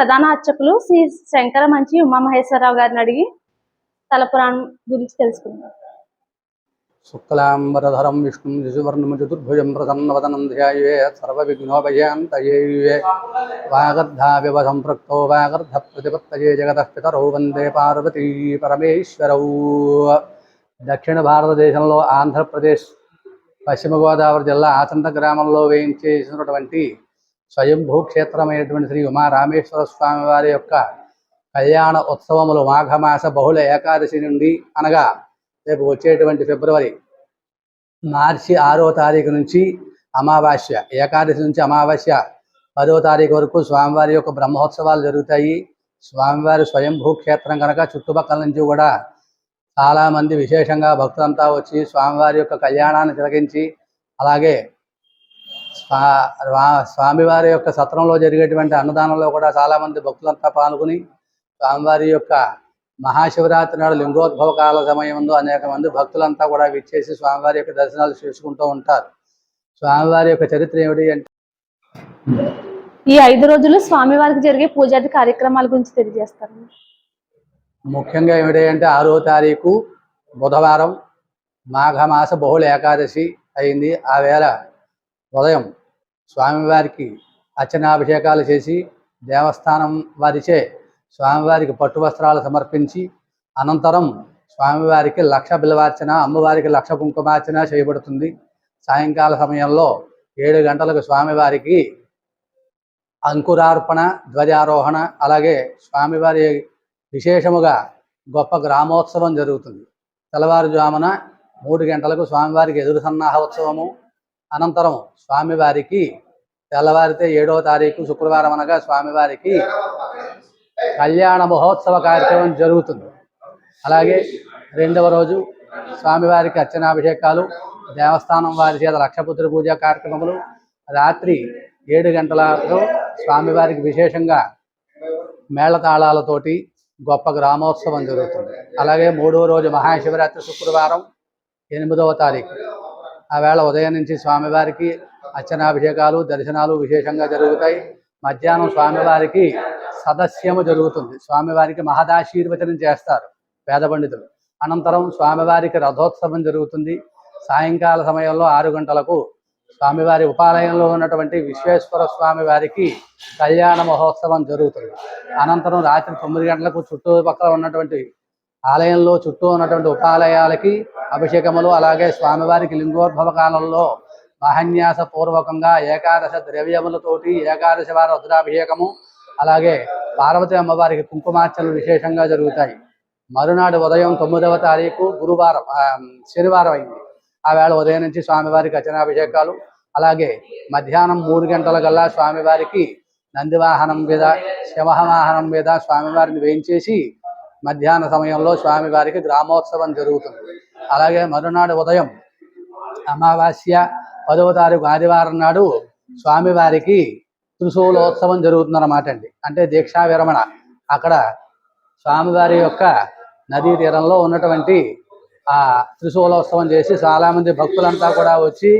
ప్రధాన అర్చకులు శ్రీ శంకర మంచి ఉమామహేశ్వరరావు గారిని అడిగి తలపురాణం గురించి తెలుసుకుందాం. శుక్లాంబరధరం విష్ణుం శిశువర్ణం చతుర్భుజం ప్రసన్నవదనం ధ్యాయే సర్వవిఘ్నోపయాంతయే వాగర్ధావివ సంపృక్తో వాగర్ధ ప్రతిపత్తయే జగతః వందే పార్వతీ పరమేశ్వరౌ. దక్షిణ భారతదేశంలో ఆంధ్రప్రదేశ్ పశ్చిమ గోదావరి జిల్లా ఆచంత గ్రామంలో వేయించేసినటువంటి స్వయంభూ క్షేత్రమైనటువంటి శ్రీ ఉమా రామేశ్వర స్వామి వారి యొక్క కళ్యాణ ఉత్సవములు మాఘమాస బహుళ ఏకాదశి నుండి అనగా రేపు వచ్చేటువంటి ఫిబ్రవరి మార్చి ఆరో తారీఖు నుంచి అమావాస్య ఏకాదశి నుంచి అమావాస్య పదో తారీఖు వరకు స్వామివారి యొక్క బ్రహ్మోత్సవాలు జరుగుతాయి. స్వామివారి స్వయంభూ క్షేత్రం కనుక చుట్టుపక్కల నుంచి కూడా చాలామంది విశేషంగా భక్తులంతా వచ్చి స్వామివారి యొక్క కళ్యాణాన్ని తిరగించి అలాగే స్వామివారి యొక్క సత్రంలో జరిగేటువంటి అన్నదానంలో కూడా చాలామంది భక్తులంతా పాల్గొని స్వామివారి యొక్క మహాశివరాత్రి నాడు లింగోద్భవ కాల సమయంలో అనేక మంది భక్తులంతా కూడా విచ్చేసి స్వామివారి యొక్క దర్శనాలు చేసుకుంటూ ఉంటారు. స్వామివారి యొక్క చరిత్ర ఏమిటి అంటే ఈ ఐదు రోజులు స్వామివారికి జరిగే పూజాది కార్యక్రమాల గురించి తెలియజేస్తారు? ముఖ్యంగా ఏమిటి అంటే ఆరో తారీఖు బుధవారం మాఘమాస బహుళ ఏకాదశి అయింది. ఆ వేళ ఉదయం స్వామివారికి అర్చనాభిషేకాలు చేసి దేవస్థానం వారిచే స్వామివారికి పట్టు వస్త్రాలు సమర్పించి అనంతరం స్వామివారికి లక్ష బిల్వార్చన అమ్మవారికి లక్ష కుంకుమార్చన చేయబడుతుంది. సాయంకాల సమయంలో ఏడు గంటలకు స్వామివారికి అంకురార్పణ ధ్వజారోహణ అలాగే స్వామివారి విశేషముగా గొప్ప గ్రామోత్సవం జరుగుతుంది. తెల్లవారుజామున మూడు గంటలకు స్వామివారికి ఎదురు సన్నాహ ఉత్సవము అనంతరం స్వామివారికి తెల్లవారితే ఏడవ తారీఖు శుక్రవారం అనగా స్వామివారికి కళ్యాణ మహోత్సవ కార్యక్రమం జరుగుతుంది. అలాగే రెండవ రోజు స్వామివారికి అర్చనాభిషేకాలు దేవస్థానం వారి చేత లక్షపుత్ర పూజ కార్యక్రమములు రాత్రి ఏడు గంటలకు స్వామివారికి విశేషంగా మేళతాళాలతోటి గొప్ప గ్రామోత్సవం జరుగుతుంది. అలాగే మూడవ రోజు మహాశివరాత్రి శుక్రవారం ఎనిమిదవ తారీఖు. ఆ వేళ ఉదయం నుంచి స్వామివారికి అర్చనాభిషేకాలు దర్శనాలు విశేషంగా జరుగుతాయి. మధ్యాహ్నం స్వామివారికి సదస్యము జరుగుతుంది. స్వామివారికి మహదాశీర్వచనం చేస్తారు వేద పండితులు. అనంతరం స్వామివారికి రథోత్సవం జరుగుతుంది. సాయంకాల సమయంలో ఆరు గంటలకు స్వామివారి ఉపాలయంలో ఉన్నటువంటి విశ్వేశ్వర స్వామి వారికి కళ్యాణ మహోత్సవం జరుగుతుంది. అనంతరం రాత్రి తొమ్మిది గంటలకు చుట్టుపక్కల ఉన్నటువంటి ఆలయంలో చుట్టూ ఉన్నటువంటి ఉపాలయాలకి అభిషేకములు అలాగే స్వామివారికి లింగోద్భవ కాలంలో మహన్యాస పూర్వకంగా ఏకాదశ ద్రవ్యములతోటి ఏకాదశి వారి రుద్రాభిషేకము అలాగే పార్వతి అమ్మవారికి కుంకుమార్చనలు విశేషంగా జరుగుతాయి. మరునాడు ఉదయం తొమ్మిదవ తారీఖు గురువారం శనివారం అయింది. ఆ వేళ ఉదయం నుంచి స్వామివారికి అర్చనాభిషేకాలు అలాగే మధ్యాహ్నం మూడు గంటల కల్లా స్వామివారికి నందివాహనం మీద శివహవాహనం మీద స్వామివారిని వేయించేసి మధ్యాహ్న సమయంలో స్వామివారికి గ్రామోత్సవం జరుగుతుంది. అలాగే మరునాడు ఉదయం అమావాస్య పదవ తారీఖు ఆదివారం నాడు స్వామివారికి త్రిశూలోత్సవం జరుగుతుందన్నమాట అండి. అంటే దీక్షా విరమణ అక్కడ స్వామివారి యొక్క నదీ తీరంలో ఉన్నటువంటి ఆ త్రిశూలోత్సవం చేసి చాలామంది భక్తులంతా కూడా వచ్చి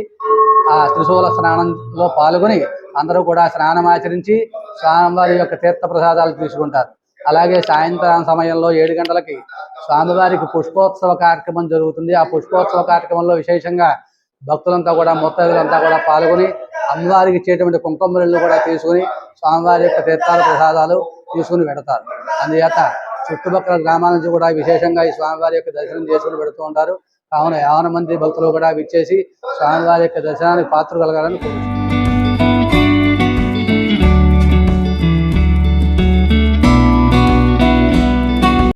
ఆ త్రిశూల స్నానంలో పాల్గొని అందరూ కూడా స్నానం ఆచరించి స్వామివారి యొక్క తీర్థ ప్రసాదాలు తీసుకుంటారు. అలాగే సాయంత్రం సమయంలో ఏడు గంటలకి స్వామివారికి పుష్పోత్సవ కార్యక్రమం జరుగుతుంది. ఆ పుష్పోత్సవ కార్యక్రమంలో విశేషంగా భక్తులంతా కూడా ముత్తైదులంతా కూడా పాల్గొని అమ్మవారికి ఇచ్చేటువంటి కుంకుమలు కూడా తీసుకుని స్వామివారి యొక్క తీర్థాల ప్రసాదాలు తీసుకుని పెడతారు. అందుచేత చుట్టుపక్కల గ్రామాల నుంచి కూడా విశేషంగా ఈ స్వామివారి యొక్క దర్శనం చేసుకుని పెడుతూ ఉంటారు. కావున యావన మంది భక్తులు కూడా విచ్చేసి స్వామివారి యొక్క దర్శనానికి పాత్ర కలగాలని కోరుతున్నారు